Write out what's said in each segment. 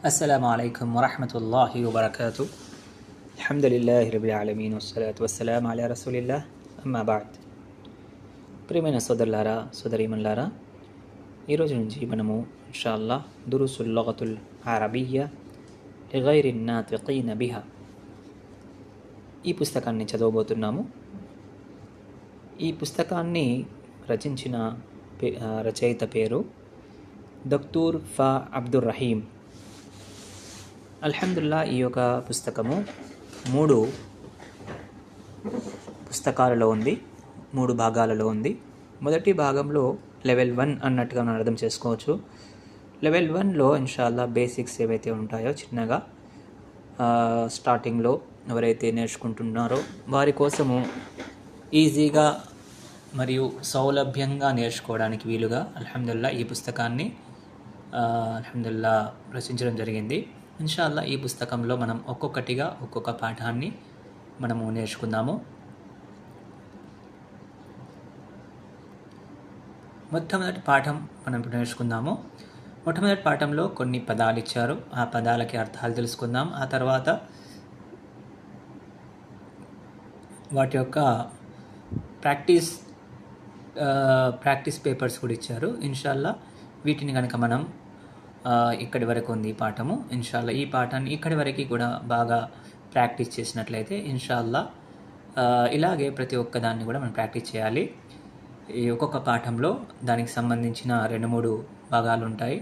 السلام عليكم ورحمة الله وبركاته الحمد لله رب العالمين والصلاة والسلام على رسول الله أما بعد ప్రియమైన సోదరులారా సోదరీమన్లారా ఈరోజు నుంచి మనము ఇన్షాల్లా దురుసుల్ లగతుల్ అరబియ్య లిగైరి నాతికీన బిహా ఈ పుస్తకాన్ని చదవబోతున్నాము ఈ పుస్తకాన్ని రచించిన పే- ఆ, రచయిత పేరు దక్తూర్ ఫా అబ్దుర్ రహీం అల్హమ్దుల్లా ఈ యొక్క పుస్తకము మూడు పుస్తకాలలో ఉంది మూడు భాగాలలో ఉంది. మొదటి భాగంలో లెవెల్ వన్ అన్నట్టుగా మనం అర్థం చేసుకోవచ్చు. లెవెల్ వన్లో ఇన్షాల్లా బేసిక్స్ ఏవైతే ఉంటాయో చిన్నగా స్టార్టింగ్లో ఎవరైతే నేర్చుకుంటున్నారో వారి కోసము ఈజీగా మరియు సౌలభ్యంగా నేర్చుకోవడానికి వీలుగా అల్హమ్దుల్లా ఈ పుస్తకాన్ని అల్హమ్దుల్లా రచించడం జరిగింది. ఇన్షాల్లా ఈ పుస్తకంలో మనం ఒక్కొక్కటిగా ఒక్కొక్క పాఠాన్ని మనము నేర్చుకుందాము. మొట్టమొదటి పాఠం మనం ఇప్పుడు నేర్చుకుందాము. మొట్టమొదటి పాఠంలో కొన్ని పదాలు ఇచ్చారు. ఆ పదాలకి అర్థాలు తెలుసుకుందాం. ఆ తర్వాత వాటి యొక్క ప్రాక్టీస్ ప్రాక్టీస్ పేపర్స్ కూడా ఇచ్చారు. ఇన్షాల్లా వీటిని కనుక మనం ఇక్కడి వరకు ఉంది ఈ పాఠము. ఇన్షాల్లా ఈ పాఠాన్ని ఇక్కడి వరకు కూడా బాగా ప్రాక్టీస్ చేసినట్లయితే ఇన్షాల్లా ఇలాగే ప్రతి ఒక్క దాన్ని కూడా మనం ప్రాక్టీస్ చేయాలి. ఈ ఒక్కొక్క పాఠంలో దానికి సంబంధించిన రెండు మూడు భాగాలు ఉంటాయి.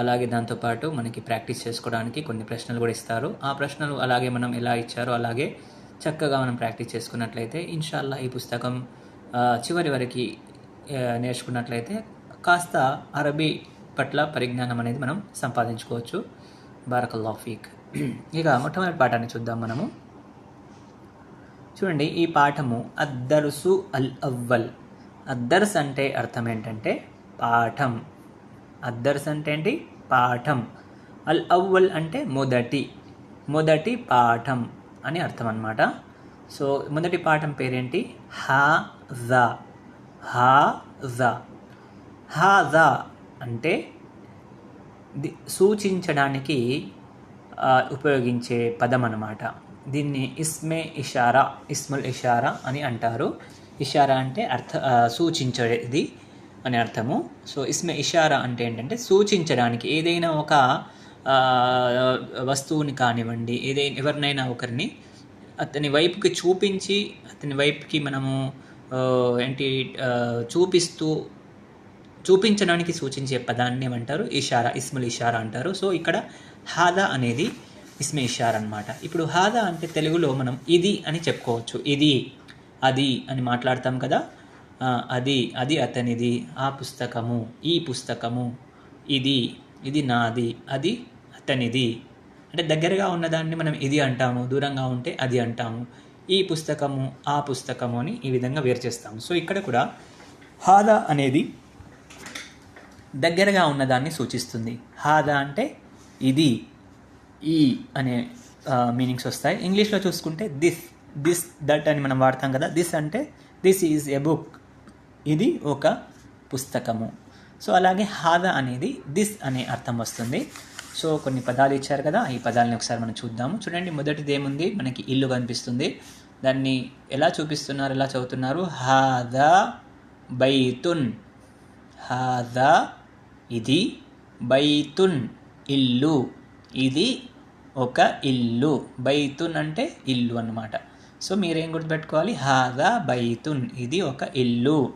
అలాగే దాంతోపాటు మనకి ప్రాక్టీస్ చేసుకోవడానికి కొన్ని ప్రశ్నలు కూడా ఇస్తారు. ఆ ప్రశ్నలు అలాగే మనం ఎలా ఇచ్చారో అలాగే చక్కగా మనం ప్రాక్టీస్ చేసుకున్నట్లయితే ఇన్షాల్లా ఈ పుస్తకం చివరి వరకు నేర్చుకున్నట్లయితే కాస్త అరబీ పట్ల పరిజ్ఞానం అనేది మనం సంపాదించుకోవచ్చు. బారకల్లాఫీక్ ఇక మొట్టమొదటి పాఠాన్ని చూద్దాం మనము. చూడండి ఈ పాఠము అద్దర్సు అల్ అవ్వల్. అద్దర్స్ అంటే అర్థం ఏంటంటే పాఠం. అద్దర్స్ అంటే ఏంటి? పాఠం. అల్ అవ్వల్ అంటే మొదటి. మొదటి పాఠం అని అర్థం అనమాట సో మొదటి పాఠం పేరేంటి? హా జా. హా జా. హా జా. అంటే సూచించడానికి ఉపయోగించే పదం అన్నమాట. దీన్ని ఇస్మే ఇషారా ఇస్ముల్ ఇషారా అని అంటారు. ఇషారా అంటే అర్థ సూచించేది అని అర్థము. సో ఇస్మే ఇషారా అంటే ఏంటంటే సూచించడానికి ఏదైనా ఒక వస్తువుని కానివ్వండి ఏదైనా ఎవరినైనా ఒకరిని అతని వైపుకి చూపించి అతని వైపుకి మనము ఏంటి చూపిస్తూ చూపించడానికి సూచించే పదాన్ని ఏమంటారు? ఇషారా ఇస్ముల్ ఇషారా అంటారు. సో ఇక్కడ హాదా అనేది ఇస్మే ఇషారా అనమాట ఇప్పుడు హాదా అంటే తెలుగులో మనం ఇది అని చెప్పుకోవచ్చు. ఇది అది అని మాట్లాడతాం కదా. అది అది అతనిది ఆ పుస్తకము ఈ పుస్తకము ఇది ఇది నాది అది అతనిది. అంటే దగ్గరగా ఉన్నదాన్ని మనం ఇది అంటాము దూరంగా ఉంటే అది అంటాము. ఈ పుస్తకము ఆ పుస్తకము అని ఈ విధంగా వేరు చేస్తాము. సో ఇక్కడ కూడా హాదా అనేది దగ్గరగా ఉన్నదాన్ని సూచిస్తుంది. హాదా అంటే ఇది ఈ అనే మీనింగ్స్ వస్తాయి. ఇంగ్లీష్లో చూసుకుంటే దిస్ దిస్ దట్ అని మనం వాడతాం కదా. దిస్ అంటే దిస్ ఈజ్ ఎ బుక్. ఇది ఒక పుస్తకము. సో అలాగే హాదా అనేది దిస్ అనే అర్థం వస్తుంది. సో కొన్ని పదాలు ఇచ్చారు కదా ఈ పదాలని ఒకసారి మనం చూద్దాము. చూడండి మొదటిది ఏముంది? మనకి ఇల్లు కనిపిస్తుంది. దాన్ని ఎలా చూపిస్తున్నారు ఎలా చదువుతున్నారు? హాదా బైతున్. హాదా ఇది బైతున్ ఇల్లు. ఇది ఒక ఇల్లు. బైతున్ అంటే ఇల్లు అన్నమాట. సో మీరేం గుర్తుపెట్టుకోవాలి? హాదా బైతున్. ఇది ఒక ఇల్లు.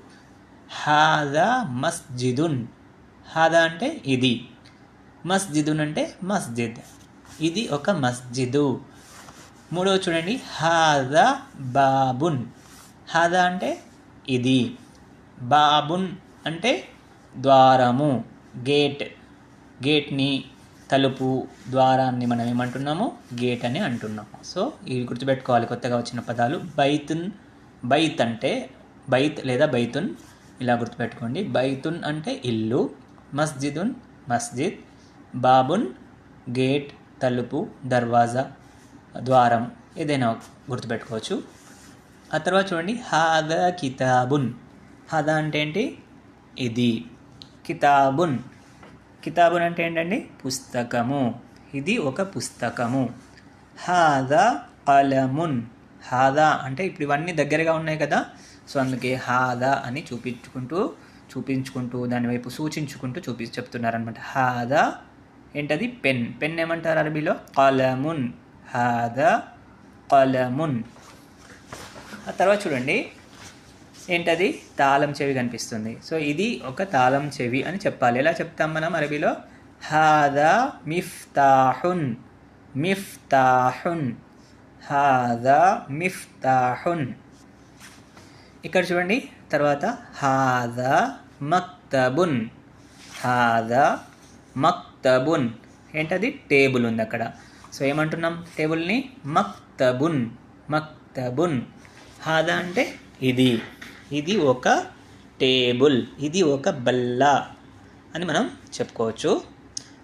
హాదా మస్జిదున్. హాదా అంటే ఇది. మస్జిదున్ అంటే మస్జిద్. ఇది ఒక మస్జిదు. మూడవ చూడండి. హాదా బాబున్. హాదా అంటే ఇది. బాబున్ అంటే ద్వారము. గేట్ గేట్ని తలుపు ద్వారాన్ని మనం ఏమంటున్నాము? గేట్ అని అంటున్నాము. సో ఇవి గుర్తుపెట్టుకోవాలి కొత్తగా వచ్చిన పదాలు. బైతున్ బైత్ అంటే బైత్ లేదా బైతున్. ఇలా గుర్తుపెట్టుకోండి. బైతున్ అంటే ఇల్లు మస్జిదున్ మస్జిద్ బాబున్ గేట్ తలుపు దర్వాజా ద్వారం ఏదైనా గుర్తుపెట్టుకోవచ్చు. ఆ తర్వాత చూడండి. హాద కితాబున్. హాదా అంటే ఏంటి? ఇది. కితాబున్. కితాబున్ అంటే ఏంటండి? పుస్తకము. ఇది ఒక పుస్తకము. హాదా అలమున్ హాదా అంటే ఇప్పుడు ఇవన్నీ దగ్గరగా ఉన్నాయి కదా? సో అందుకే హాదా అని చూపించుకుంటూ చూపించుకుంటూ దాని వైపు సూచించుకుంటూ చూపి చెప్తున్నారనమాట హాదా ఏంటది? పెన్. పెన్ ఏమంటారు అరబీలో? కలమున్. హాదా కలమున్. ఆ తర్వాత చూడండి. ఏంటది? తాళం చెవి కనిపిస్తుంది. సో ఇది ఒక తాళం చెవి అని చెప్పాలి. ఎలా చెప్తాం మనం అరబీలో? హాదా మిఫ్తాహున్. మిఫ్తాహున్. హాదా మిఫ్తాహున్. ఇక్కడ చూడండి. తర్వాత హాదా మక్తబున్. హాదా మక్తబున్. ఏంటది? టేబుల్ ఉంది అక్కడ. సో ఏమంటున్నాం? టేబుల్ని మక్తబున్. మక్తబున్. హాదా అంటే ఇది. ఇది ఒక టేబుల్ ఇది ఒక బల్ల అని మనం చెప్పుకోవచ్చు.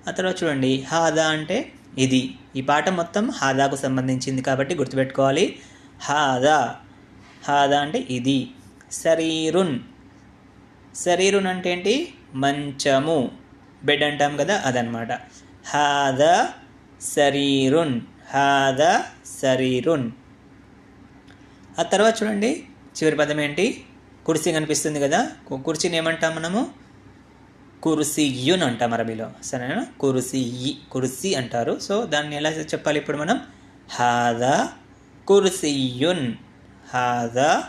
ఆ తర్వాత చూడండి హాదా అంటే ఇది. ఈ పాట మొత్తం హాదాకు సంబంధించింది కాబట్టి గుర్తుపెట్టుకోవాలి. హాదా హాదా అంటే ఇది. శరీరున్ శరీరున్ అంటే ఏంటి? మంచము. బెడ్ అంటాం కదా అదనమాట. హాద శరీరున్ హాద శరీరున్. ఆ తర్వాత చూడండి చివరి పదం ఏంటి? కుర్సీ కనిపిస్తుంది కదా? కుర్చీని ఏమంటాం మనము? కుర్సీయున్ అంటాం అరబీలో. సరేనా? కుర్సీ కుర్సీ అంటారు. సో దాన్ని ఎలా చెప్పాలి ఇప్పుడు మనం? హాదా కుర్సీయున్. హాదా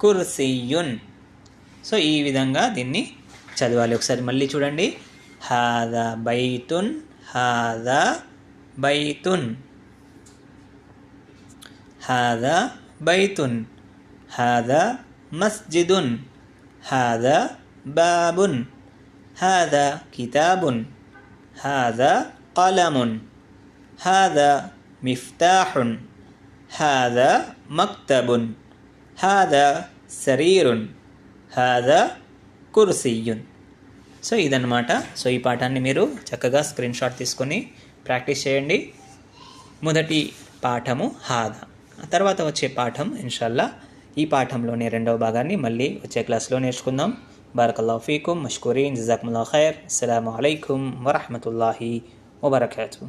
కుర్సీయున్. సో ఈ విధంగా దీన్ని చదవాలి. ఒకసారి మళ్ళీ చూడండి. హాదా బైతున్. హాదా బైతున్. హాదా బైతున్. హాదా మస్జిదున్ హాదా బాబున్ హాదా కితాబున్ హాదా కలమున్ హాదా మిఫ్తాహున్ హాదా మక్తబున్ హాదా సరీరున్ హాదా కుర్సియున్ సో ఇదన్నమాట. సో ఈ పాఠాన్ని మీరు చక్కగా స్క్రీన్ షాట్ తీసుకొని ప్రాక్టీస్ చేయండి. మొదటి పాఠము హాదా. తర్వాత వచ్చే పాఠం ఇన్షాల్లా ఈ పాఠంలోని రెండవ భాగాన్ని మళ్ళీ వచ్చే క్లాస్లో నేర్చుకుందాం. బారకల్లా ఫీకుం మష్కూరీన్ జజాకుముల్లా ఖైర్. అస్సలం అయికం వరహమతుల్లాహి వబర్కాతూ.